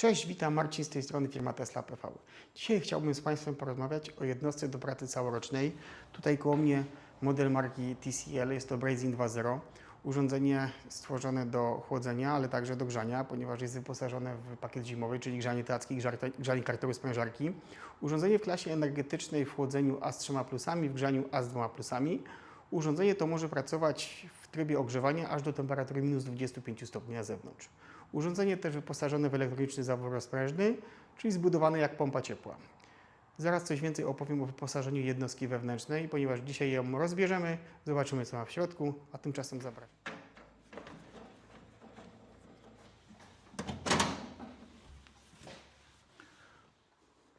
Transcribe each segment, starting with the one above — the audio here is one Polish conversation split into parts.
Cześć, witam Marcin z tej strony firma Tesla PV. Dzisiaj chciałbym z Państwem porozmawiać o jednostce do pracy całorocznej. Tutaj koło mnie model marki TCL, jest to Brazing 2.0. Urządzenie stworzone do chłodzenia, ale także do grzania, ponieważ jest wyposażone w pakiet zimowy, czyli grzanie tacki, grzanie kartoru sprężarki. Urządzenie w klasie energetycznej w chłodzeniu A z trzema plusami, w grzaniu A z dwoma plusami. Urządzenie to może pracować w trybie ogrzewania aż do temperatury minus 25 stopni na zewnątrz. Urządzenie też wyposażone w elektroniczny zawór rozprężny, czyli zbudowane jak pompa ciepła. Zaraz coś więcej opowiem o wyposażeniu jednostki wewnętrznej, ponieważ dzisiaj ją rozbierzemy, zobaczymy co ma w środku, a tymczasem zapraszam.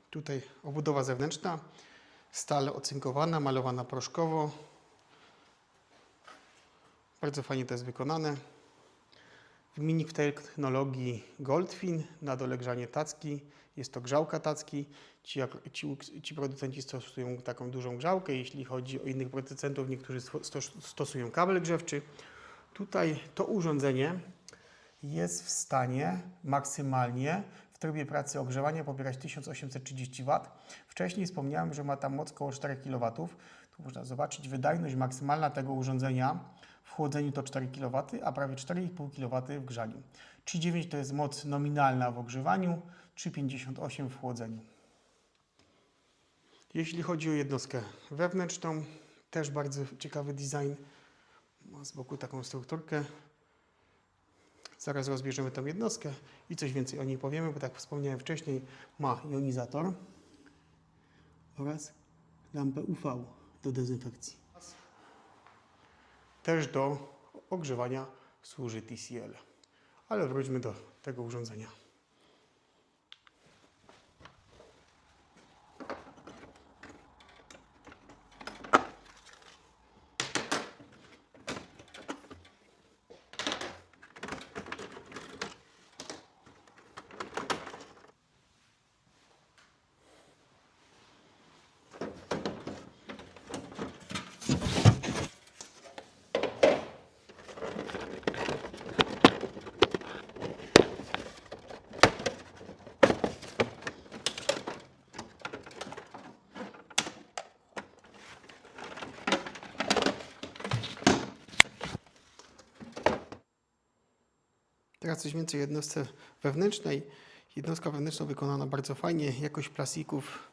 Tutaj obudowa zewnętrzna, stal ocynkowana, malowana proszkowo. Bardzo fajnie to jest wykonane. Wymiennik w technologii Goldfin, na dole grzanie tacki, jest to grzałka tacki. Ci, ci, ci producenci stosują taką dużą grzałkę, jeśli chodzi o innych producentów, niektórzy stosują kabel grzewczy. Tutaj to urządzenie jest w stanie maksymalnie w trybie pracy ogrzewania pobierać 1830 W. Wcześniej wspomniałem, że ma tam moc około 4 kW. Tu można zobaczyć wydajność maksymalna tego urządzenia w chłodzeniu to 4 kW, a prawie 4,5 kW w grzaniu. 3,9 to jest moc nominalna w ogrzewaniu, 3,58 w chłodzeniu. Jeśli chodzi o jednostkę wewnętrzną, też bardzo ciekawy design. Ma z boku taką strukturkę. Zaraz rozbierzemy tą jednostkę i coś więcej o niej powiemy, bo tak wspomniałem wcześniej, ma jonizator oraz lampę UV do dezynfekcji. Też do ogrzewania służy TCL. Ale wróćmy do tego urządzenia. Teraz coś więcej o jednostce wewnętrznej. Jednostka wewnętrzna wykonana bardzo fajnie. Jakość plastików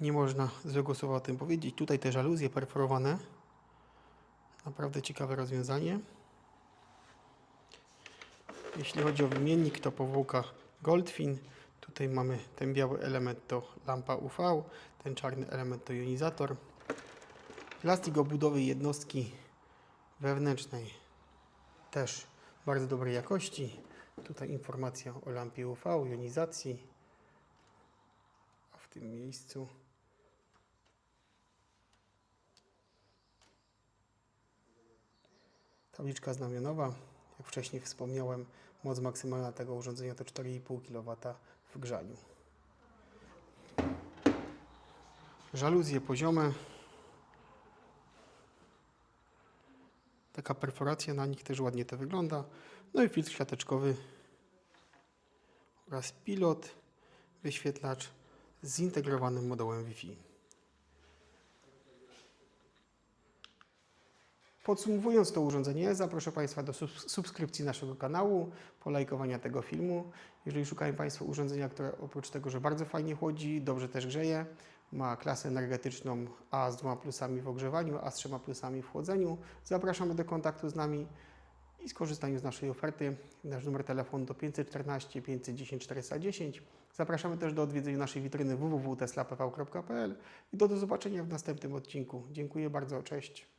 nie można złego słowa o tym powiedzieć. Tutaj te żaluzje perforowane. Naprawdę ciekawe rozwiązanie. Jeśli chodzi o wymiennik, to powłoka Goldfin. Tutaj mamy ten biały element to lampa UV, ten czarny element to jonizator. Plastik obudowy jednostki wewnętrznej też bardzo dobrej jakości. Tutaj informacja o lampie UV, jonizacji. A w tym miejscu tabliczka znamionowa. Jak wcześniej wspomniałem, moc maksymalna tego urządzenia to 4,5 kW w grzaniu. Żaluzje poziome. Taka perforacja na nich też ładnie to wygląda. No i filtr świateczkowy oraz pilot, wyświetlacz z zintegrowanym modułem Wi-Fi. Podsumowując to urządzenie, zaproszę Państwa do subs- subskrypcji naszego kanału, polajkowania tego filmu. Jeżeli szukają Państwo urządzenia, które oprócz tego, że bardzo fajnie chłodzi, dobrze też grzeje, ma klasę energetyczną A z dwoma plusami w ogrzewaniu, A z trzema plusami w chłodzeniu, zapraszamy do kontaktu z nami i skorzystaniu z naszej oferty. Nasz numer telefonu to 514 510 410. Zapraszamy też do odwiedzenia naszej witryny www.teslapv.pl i do, do zobaczenia w następnym odcinku. Dziękuję bardzo, cześć.